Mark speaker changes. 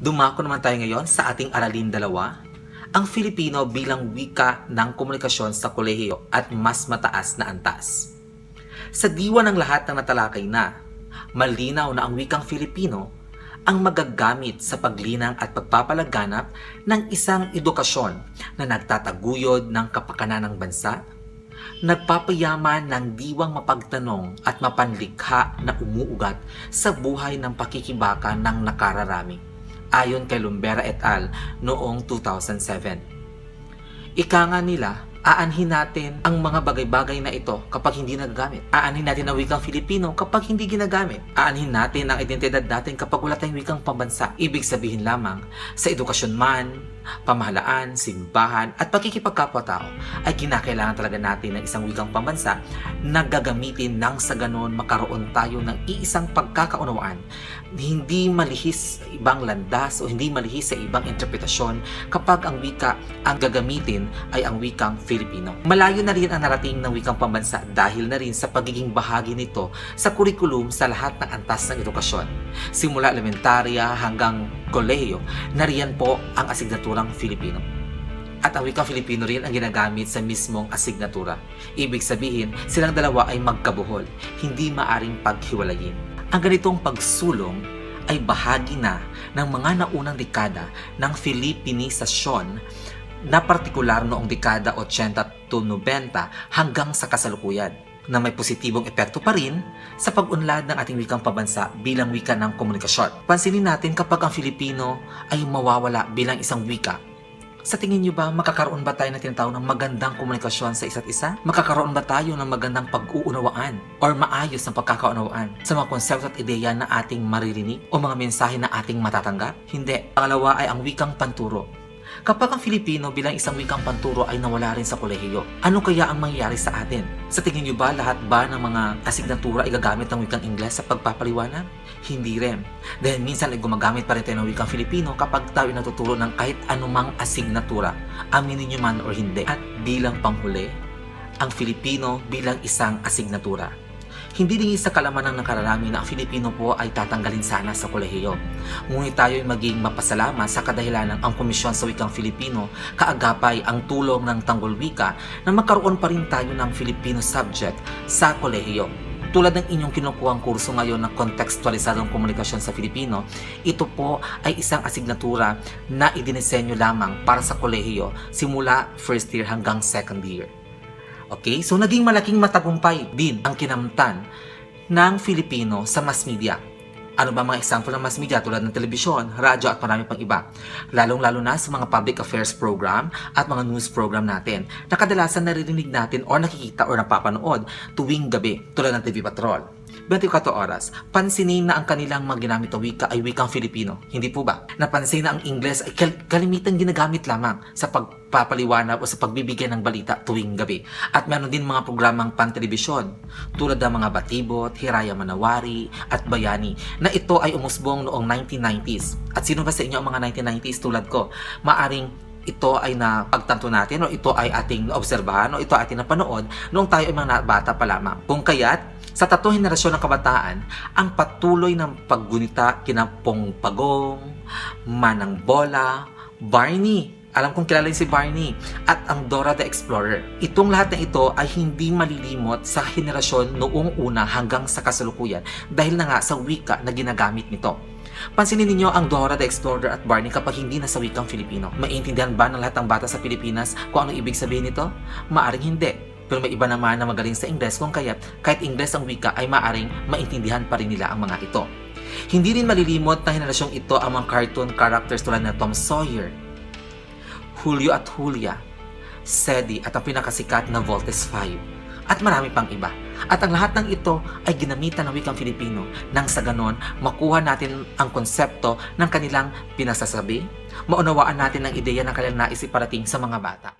Speaker 1: Dumako naman tayo ngayon sa ating aralin dalawa, ang Filipino bilang wika ng komunikasyon sa kolehiyo at mas mataas na antas. Sa diwa ng lahat ng natalakay na, malinaw na ang wikang Filipino ang magagamit sa paglinang at pagpapalaganap ng isang edukasyon na nagtataguyod ng kapakanan ng bansa, nagpapayaman ng diwang mapagtanong at mapanlikha na umuugat sa buhay ng pakikibaka ng nakararami, ayon kay Lumbera et al. noong 2007. Ika nga nila, aanhin natin ang mga bagay-bagay na ito kapag hindi nagagamit. Aanhin natin ang wikang Filipino kapag hindi ginagamit. Aanhin natin ang identidad natin kapag wala tayong wikang pambansa. Ibig sabihin lamang, sa edukasyon man, pamahalaan, simbahan, at pagkikipagkapwa-tao ay kinakailangan talaga natin ng isang wikang pambansa na gagamitin nang sa ganon makaroon tayo ng iisang pagkakaunawaan hindi malihis sa ibang landas o hindi malihis sa ibang interpretasyon kapag ang wika ang gagamitin ay ang wikang Filipino. Malayo na rin ang narating ng wikang pambansa dahil na rin sa pagiging bahagi nito sa kurikulum sa lahat ng antas ng edukasyon. Simula elementarya hanggang kolehiyo, nariyan po ang asignaturang Filipino. At ang wikang Filipino rin ang ginagamit sa mismong asignatura. Ibig sabihin, silang dalawa ay magkabuhol, hindi maaring paghiwalayin. Ang ganitong pagsulong ay bahagi na ng mga naunang dekada ng Filipinisasyon na partikular noong dekada 80 to 90 hanggang sa kasalukuyan na may positibong epekto pa rin sa pag-unlad ng ating wikang pabansa bilang wika ng komunikasyon. Pansinin natin kapag ang Filipino ay mawawala bilang isang wika sa tingin niyo ba, makakaroon ba tayo na tinatawag ng magandang komunikasyon sa isa't isa? Makakaroon ba tayo ng magandang pag-uunawaan or maayos ng pagkakaunawaan sa mga konsepto at ideya na ating maririnig o mga mensahe na ating matatanggap? Hindi. Pangalawa ay ang wikang panturo. Kapag ang Filipino bilang isang wikang panturo ay nawala rin sa kolehiyo, ano kaya ang mangyayari sa atin? Sa tingin niyo ba lahat ba ng mga asignatura ay gagamit ng wikang Ingles sa pagpapaliwanag? Hindi rin. Dahil minsan ay gumagamit pa rin tayo ng wikang Filipino kapag tayo ay natuturo ng kahit anumang asignatura, aminin niyo man o hindi. At bilang panghuli, ang Filipino bilang isang asignatura. Hindi din sa kalaman ng nakararami na ang Filipino po ay tatanggalin sana sa kolehiyo. Ngunit tayo ay maging mapasalamat sa kadahilan ng ang Komisyon sa Wikang Filipino kaagapay ang tulong ng Tanggol Wika na magkaroon pa rin tayo ng Filipino subject sa kolehiyo. Tulad ng inyong kinukuhang kurso ngayon na kontekstualisadong komunikasyon sa Filipino, ito po ay isang asignatura na idinisenyo lamang para sa kolehiyo simula first year hanggang second year. Okay? So, naging malaking matagumpay din ang kinamtan ng Filipino sa mass media. Ano ba mga example ng mass media tulad ng telebisyon, radyo at marami pang iba? Lalong-lalo na sa mga public affairs program at mga news program natin na kadalasan naririnig natin or nakikita or napapanood tuwing gabi tulad ng TV Patrol. 24 oras, pansinin na ang kanilang mga ginamit na wika ay wikang Filipino. Hindi po ba? Napansin na ang Ingles ay kal- kalimitan ginagamit lamang sa pagpapaliwanag o sa pagbibigay ng balita tuwing gabi. At meron din mga programang pantelebisyon tulad ng mga Batibot, Hiraya Manawari at Bayani na ito ay umusbong noong 1990s. At sino ba sa inyo ang mga 1990s tulad ko? Maaring ito ay napagtanto natin o ito ay ating naobserbahan o ito ay ating napanood noong tayo ay mga bata pa lamang. Kung kaya't, sa tatlong henerasyon ng kabataan, ang patuloy ng paggunita kina Pong Pagong, Manang Bola, Barney, alam kong kilala si Barney, at ang Dora the Explorer. Itong lahat na ito ay hindi malilimot sa henerasyon noong una hanggang sa kasalukuyan dahil na nga sa wika na ginagamit nito. Pansinin ninyo ang Dora the Explorer at Barney kapag hindi na sa wikang Filipino. Maintindihan ba ng lahat ng bata sa Pilipinas kung ano ibig sabihin nito? Maaring hindi. Pero may iba naman na magaling sa Ingles kung kaya kahit Ingles ang wika ay maaring maintindihan pa rin nila ang mga ito. Hindi rin malilimot na henerasyong ito ang mga cartoon characters tulad na Tom Sawyer, Julio at Julia, Sedi at ang pinakasikat na Voltes 5 at marami pang iba. At ang lahat ng ito ay ginamitan ng wikang Filipino nang sa ganon makuha natin ang konsepto ng kanilang pinasasabi, maunawaan natin ang ideya ng kanilang naisip parating sa mga bata.